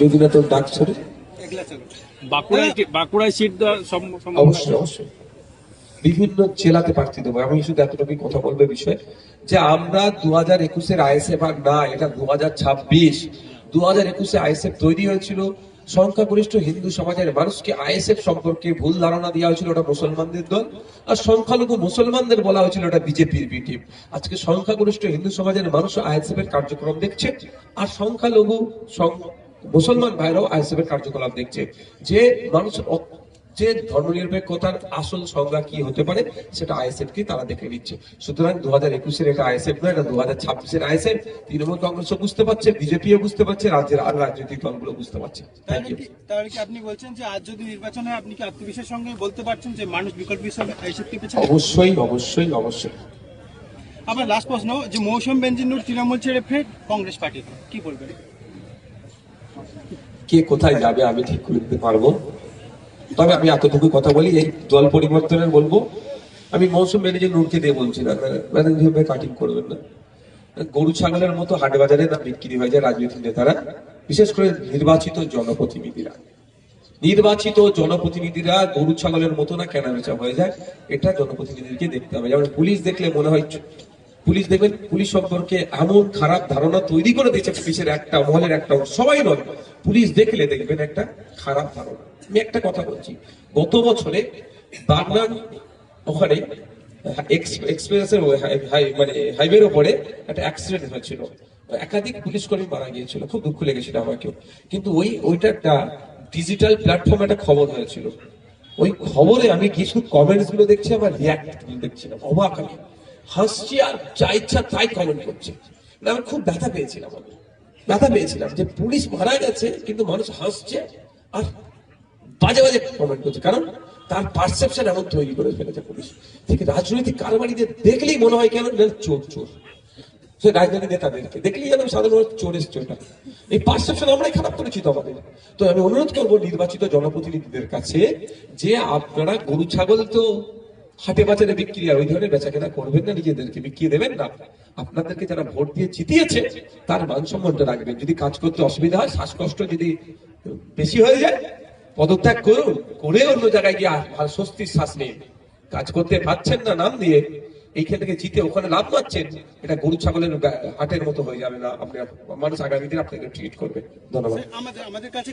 যদি না তোর ডাক বাঁকুড়ায় বাঁকুড়ায় সিট অবশ্যই অবশ্যই। বিভিন্ন জেলাতে প্রার্থী দেবো। আমি শুধু এতটুকু কথা বলবে বিষয়ে যে আমরা দু হাজার একুশের আইএসএফ আর না এটা দু হাজার ছাব্বিশ। দু হাজার একুশে আইএসএফ তৈরি হয়েছিল। সংখ্যাগরিষ্ঠ হিন্দু সমাজের মানুষকে আইএসএফ সম্পর্কে ভুল ধারণা দেওয়া হয়েছিল ওটা মুসলমানদের দল। আর সংখ্যালঘু মুসলমানদের বলা হয়েছিল ওটা বিজেপির বি টিম আজকে সংখ্যাগরিষ্ঠ হিন্দু সমাজের মানুষ আইএসএফ এর কার্যক্রম দেখছে। আর সংখ্যালঘু সং- মুসলমান ভাইরাও আইএসএফ এর কার্যকলাপ দেখছে। যে মানুষ যে ধর্মনিরপেক্ষতার আসল সংজ্ঞা কি হতে পারে সেটা আইএসএফ কি তারা দেখে নিচ্ছে। সুতরাং দু হাজার একুশের এটা আইএসএফ নয় এটা দু হাজার ছাব্বিশের আইএসএফ। তৃণমূল কংগ্রেসও বুঝতে পারছে বিজেপিও বুঝতে পারছে রাজ্যের আর রাজনৈতিক দলগুলো বুঝতে পারছে। তাহলে কি আপনি বলছেন যে আজ যদি নির্বাচন হয় আপনি কি আত্মবিশ্বাসের সঙ্গে বলতে পারছেন যে মানুষ বিকল্প হিসাবে অবশ্যই অবশ্যই অবশ্যই। আবার লাস্ট প্রশ্ন যে মৌসুম বেঞ্জিনুর তৃণমূল ছেড়ে ফের কংগ্রেস পার্টি কি বলবেন? কে কোথায় যাবে আমি ঠিক করে দিতে পারব। তবে আমি এতটুকু কথা বলি, এই দল পরিবর্তনের বলব, আমি মৌসুম ম্যানেজার নূরকে দিয়ে বলছি, না ম্যানেজার কাটিং করবেন না। গরু ছাগলের মতো হাট বাজারে না বিক্রি হয়ে যায় রাজনৈতিক নেতারা, বিশেষ করে নির্বাচিত জনপ্রতিনিধিরা। নির্বাচিত জনপ্রতিনিধিরা গরু ছাগলের মতো না কেনা বেচা হয়ে যায়, এটা জনপ্রতিনিধিকে দেখতে হবে। যেমন পুলিশ দেখলে মনে হয় পুলিশ দেখবেন, পুলিশ সম্পর্কে এমন খারাপ ধারণা তৈরি করে দিয়েছে পুলিশের একটা, মহলের একটা সবাই নয়, পুলিশ দেখলে দেখবেন একটা খারাপ ধারণা। আমি একটা কথা বলছি, গত বছরে বাগনান ওখানে এক্সপ্রেসের মানে হাইওয়ের ওপরে একটা অ্যাক্সিডেন্ট হয়েছিল। একাধিক পুলিশ কর্মী মারা গিয়েছিল, খুব দুঃখ লেগেছিল আমাকেও কিন্তু ওই, ওইটা একটা ডিজিটাল প্ল্যাটফর্মে একটা খবর হয়েছিল। ওই খবরে আমি কিছু কমেন্টসগুলো দেখছি আমার রিয়াক্ট দেখছিলাম অবাক আমি। হাসছি আর যা ইচ্ছা তাই কমেন্ট করছে। মানে আমি খুব ব্যথা পেয়েছিলাম আমি। ব্যথা পেয়েছিলাম যে পুলিশ মারা গেছে, কিন্তু মানুষ হাসছে আর বাজে বাজে কমেন্ট করছে। কারণ তার পারসেপশন এমন তৈরি করে ফেলেছে পুলিশ। ঠিক রাজনৈতিক কারবারিদের দেখলেই মনে হয় কেন চোর চোর। সে রাজনৈতিক নেতাদেরকে দেখলেই যেন সাধারণ মানুষ চোর এসছে এই পারসেপশন আমরাই খারাপ করেছি তো আমাদের। তো আমি অনুরোধ করব নির্বাচিত জনপ্রতিনিধিদের কাছে যে আপনারা গরু, ছাগল তো হাটে বাজারে বিক্রি আর ওই ধরনের বেচা কেনা করবেন না, নিজেদেরকে বিক্রি দেবেন না। আপনাদেরকে যারা ভোট দিয়ে জিতিয়েছে, তার মান রাখবেন। যদি কাজ করতে অসুবিধা হয়, শ্বাসকষ্ট যদি বেশি হয়ে যায়, পদত্যাগ করুন, করে অন্য জায়গায় গিয়ে স্বস্তির শ্বাস নিন। কাজ করতে পারছেন না, নাম দিয়ে এইখান থেকে জিতে ওখানে লাভ পাচ্ছেন, এটা গরু ছাগলের হাটের মতো হয়ে যাবে না। আপনি মানুষ আগামী দিন আপনাকে ট্রিট করবে। ধন্যবাদ। আমাদের কাছে